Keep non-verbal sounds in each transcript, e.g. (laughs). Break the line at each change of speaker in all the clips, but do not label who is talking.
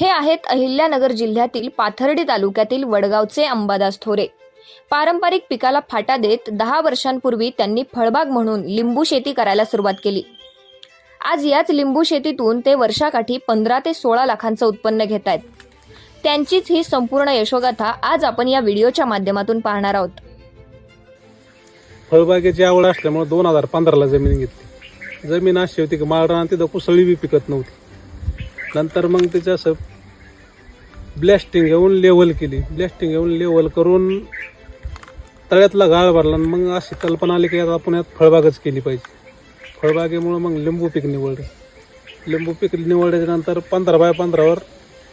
हे आहेत अहिल्यानगर जिल्ह्यातील पाथर्डी तालुक्यातील वडगावचे अंबादास थोरे. पारंपरिक पिकाला फाटा देत दहा वर्षांपूर्वी त्यांनी फळबाग म्हणून लिंबू शेती करायला सुरुवात केली. आज याच लिंबू शेतीतून ते वर्षाकाठी पंधरा ते सोळा लाखांचं उत्पन्न घेत आहेत. त्यांचीच ही संपूर्ण यशोगाथा आज आपण या व्हिडिओच्या माध्यमातून पाहणार आहोत.
फळबागेची आवड असल्यामुळे दोन हजार पंधराला जमीन घेतली. जमीन अशी होती की माळरान तिथं कुसळी बी पिकत नव्हती. नंतर मग त्याच्या असं ब्लॅस्टिंग घेऊन लेवल केली. ब्लॅस्टिंग घेऊन लेवल करून तळ्यातला गाळ भरला आणि मग अशी कल्पना आली की आता आपण यात फळबागच केली पाहिजे. फळबागेमुळं मग लिंबू पीक निवडलं. लिंबू पीक निवडल्याच्यानंतर पंधरा बाय पंधरावर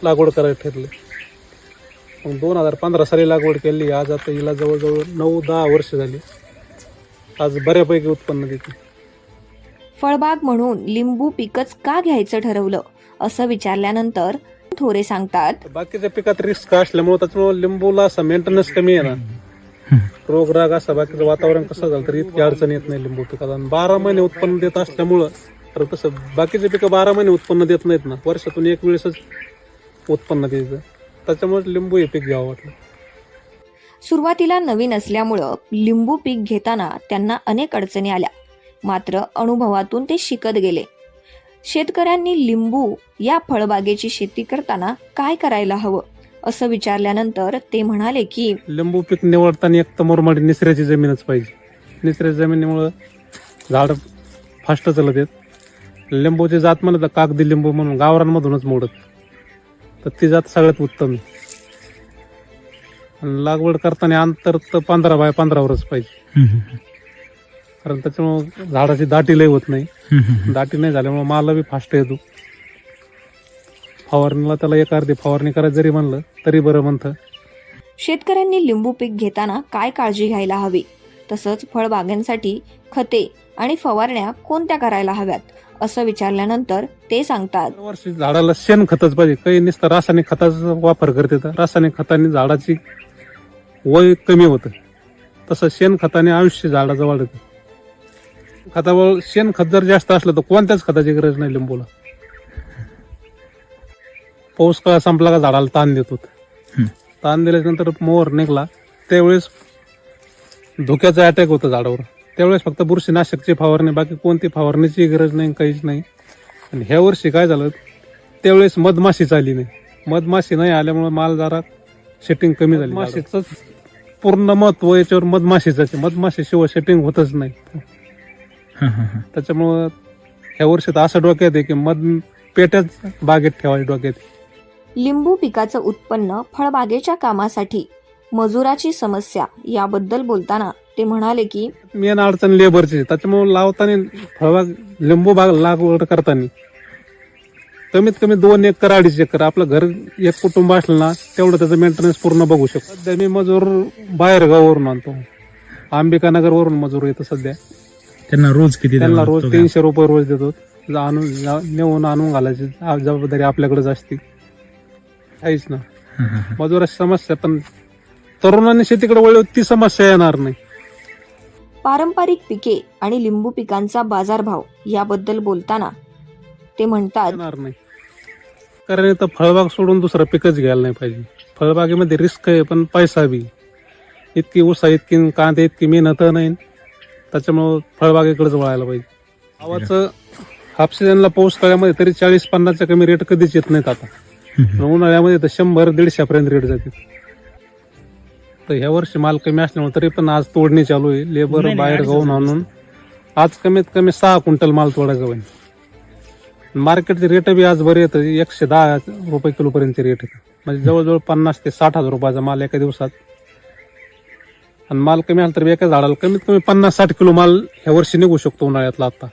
लागवड करायला ठरलं. मग दोन हजार पंधरा साली लागवड केली. आज आता हिला जवळजवळ नऊ दहा वर्ष झाली. आज बऱ्यापैकी उत्पन्न देते.
फळबाग म्हणून लिंबू पिकच का घ्यायचं ठरवलं? असं विचारल्यानंतर थोरे सांगतात.
बाकीच्या पिकात रिस्क असल्यामुळे त्याच्यामुळे लिंबूला असा मेंटेनन्स कमी आहे ना. रोगराग असा बाकीचं वातावरण कसं झालं तर इतकी अडचण येत नाही लिंबू आणि बारा महिने उत्पन्न देत असल्यामुळं तर तसं बाकीचे पिकं बारा महिने उत्पन्न देत नाहीत ना. वर्षातून एक वेळेसच उत्पन्न द्यायचं. त्याच्यामुळे लिंबू हे पीक घ्यावं वाटलं.
सुरुवातीला नवीन असल्यामुळं लिंबू पीक घेताना त्यांना अनेक अडचणी आल्या. मात्र अनुभवातून ते शिकत गेले. शेतकऱ्यांनी लिंबू या फळबागेची शेती करताना काय करायला हवं? असं विचारल्यानंतर ते म्हणाले की
लिंबू पीक निवडताना एक तर मुरमाडी निसऱ्याची जमीनच पाहिजे. निसऱ्याच्या जमिनीमुळं झाड फास्ट चालत येत लिंबूची जात म्हणलं तर कागदी लिंबू म्हणून गावरांमधूनच मोडत. तर ती जात सगळ्यात उत्तम लागवड करताना अंतर तर पंधरा बाय पंधरावरच पाहिजे. कारण त्याच्यामुळं झाडाची दाटी लय होत नाही. दाटी नाही झाल्यामुळे माल बी फास्ट येतो. फवारणीला त्याला एक अर्धी फवारणी करायचं जरी म्हणलं तरी बरं म्हणतं.
शेतकऱ्यांनी लिंबू पीक घेताना काय काळजी घ्यायला हवी? तसंच फळबागांसाठी खते आणि फवारण्या कोणत्या करायला हव्यात? असं विचारल्यानंतर ते सांगतात.
दरवर्षी झाडाला शेण खतच पाहिजे. काही नुसतं रासायनिक खताचा वापर करते तर रासायनिक खताने झाडाची वय कमी होतं. तसं शेण खताने आयुष्य झाडाचं वाढतं. खतावर शेण खत जर जास्त असलं तर कोणत्याच खताची गरज नाही लिंबूला. पाऊस काळ संपला का झाडाला ताण देत. ताण दिल्याच्या नंतर मोहर निघला त्यावेळेस धोक्याचा अटॅक होतं झाडावर. त्यावेळेस फक्त बुरशीनाशकची फवारणी बाकी कोणती फवारणीची गरज नाही काहीच नाही. आणि ह्या वर्षी काय झालं त्यावेळेस मधमाशी चालली नाही. मधमाशी नाही आल्यामुळे माल जरा सेटिंग कमी झाली मधमाशीच पूर्ण महत्त्व याच्यावर मधमाशीच मधमाशी शिवाय सेटिंग होतच नाही. (laughs) त्याच्यामुळं ह्या वर्षी तर असं डोक्यात आहे की मध पेट्याच बागेत ठेवायची डोक्यात
लिंबू पिकाचं उत्पन्न फळबागेच्या कामासाठी मजुराची समस्या याबद्दल बोलताना ते म्हणाले की
मेन अडचण लेबरची त्याच्यामुळे लावताना फळबाग लिंबू बाग लागवड करताना कमीत कमी दोन एकर अडीच एकर आपलं घर एक कुटुंब असलं ना तेवढं त्याचं मेंटेनन्स पूर्ण बघू शकतो. सध्या मी मजूर बाहेर गावावरून आणतो. अंबिका नगर वरून मजूर येतो सध्या.
त्यांना रोज किती
त्यांना
द्यावं
रोज
लागतो
तीनशे रुपये रोज देतो. जा- आणून जा- नेऊन आणून घालायची. आ- जबाबदारी आपल्याकडेच असते. काहीच ना
का? हं, हं, हं.
मजुराची समस्या पण तरुणांनी शेतीकडे वळली ती समस्या येणार नाही.
पारंपरिक पिके आणि लिंबू पिकांचा बाजारभाव याबद्दल बोलताना ते म्हणतात
येणार नाही. कारण इथं फळबाग सोडून दुसरं पिकच घ्यायला नाही पाहिजे. फळबागेमध्ये रिस्क आहे पण पैसा बी. इतकी उसा इतकी कांदे इतकी मेहनत नाही. त्याच्यामुळं फळबागेकडेच वळायला पाहिजे. गावाचं हाफ पाऊस काळ्यामध्ये तरी चाळीस पन्नासच्या कमी रेट कधीच येत नाहीत आता. उन्हाळ्यामध्ये तर शंभर दीडशेपर्यंत रेट जाते. तर ह्या वर्षी माल कमी असल्यामुळे तरी पण आज तोडणी चालू आहे. लेबर बाहेर
हजार
आणून आज कमीत कमी सहा क्विंटल माल तोडायचा होईल मार्केटचे रेट बी आज बरे येतं एकशे दहा रुपये किलो पर्यंतचे रेट येतं म्हणजे जवळजवळ पन्नास ते साठ हजार रुपयाचा माल एका दिवसात आणि माल कमी आला तर एका झाडाला कमीत कमी पन्नास साठ किलो माल ह्या वर्षी निघू शकतो उन्हाळ्यातला आता.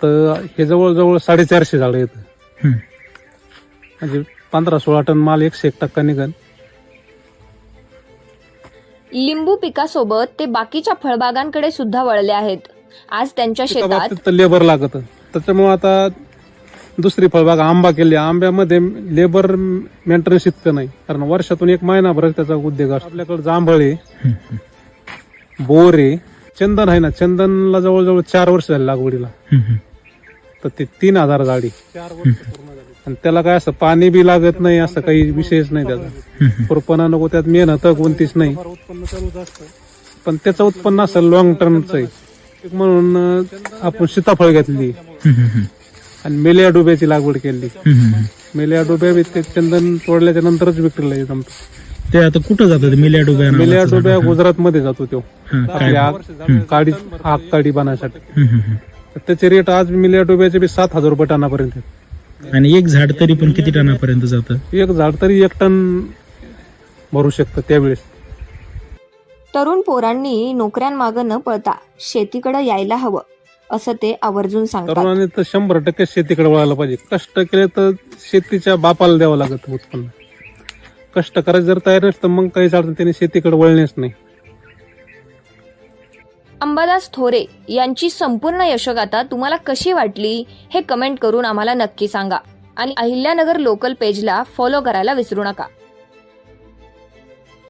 तर हे जवळजवळ साडेचारशे झाडं येतं. म्हणजे पंधरा सोळा टन माल एकशे एक टक्का निघन
लिंबू पिकासोबत ते बाकीच्या फळबागांकडे सुद्धा वळले आहेत आज त्यांच्या शेतात
लेबर लागत त्याच्यामुळे आता दुसरी फळबाग आंबा केली. आंब्यामध्ये लेबर मेंटेनन्स इतकं नाही. कारण वर्षातून एक महिनाभर त्याचा उद्योग असतो. आपल्याकडे जांभळे. बोर आहे चंदन आहे ना. चंदनला जवळजवळ चार वर्ष झाली लागवडीला. तर ते तीन हजार झाडी चार वर्ष पूर्ण झाली. आणि त्याला काय असं पाणी बी लागत नाही असं काही विषयच नाही त्याचा. खुरपणा नको त्यात मेहनत कोणतीच नाही. पण त्याचं उत्पन्न असं लॉंग टर्मचं आहे. म्हणून आपण सीताफळ घेतली. आणि मेल्या डोब्याची लागवड केली. मेल्या डोब्या बी ते चंदन तोडल्याच्या नंतरच विक्रीला येत आमचं
ते आता कुठं जातं ते मिल्या डोब्या
मेल्या डोब्या? गुजरात मध्ये जातो तो. आपली आग काडी आग काडी तर त्याचे रेट आज मेल्या डोब्याचे बी सात हजार रुपये टनापर्यंत आहेत.
आणि एक झाड तरी पण किती टनापर्यंत जातं?
एक झाड तरी एक टन भरू शकतं त्यावेळेस.
तरुण पोरांनी नोकऱ्यांमागं न पळता शेतीकडे यायला हवं. असं ते आवर्जून सांगतात.
तरुणांनी तर शंभर टक्के शेतीकडे वळायला पाहिजे. कष्ट केले तर शेतीच्या बापाला द्यावं लागत उत्पन्न. कष्ट करायचं जर तयार नसतं मग काहीच अडचण त्यांनी शेतीकडे वळणेच नाही.
अंबादास थोरे यांची संपूर्ण यशोगाथा तुम्हाला कशी वाटली हे कमेंट करून आम्हाला नक्की सांगा. आणि अहिल्यानगर लोकल पेजला फॉलो करायला विसरू नका.